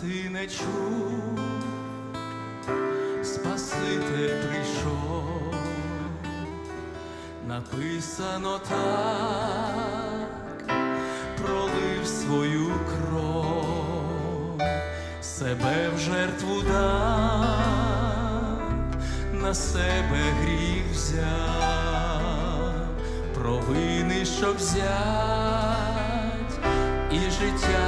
Ти не чув, Спаситель прийшов, написано так, пролив свою кров, себе в жертву дав, на себе гріх взяв, провини, щоб взять, і життя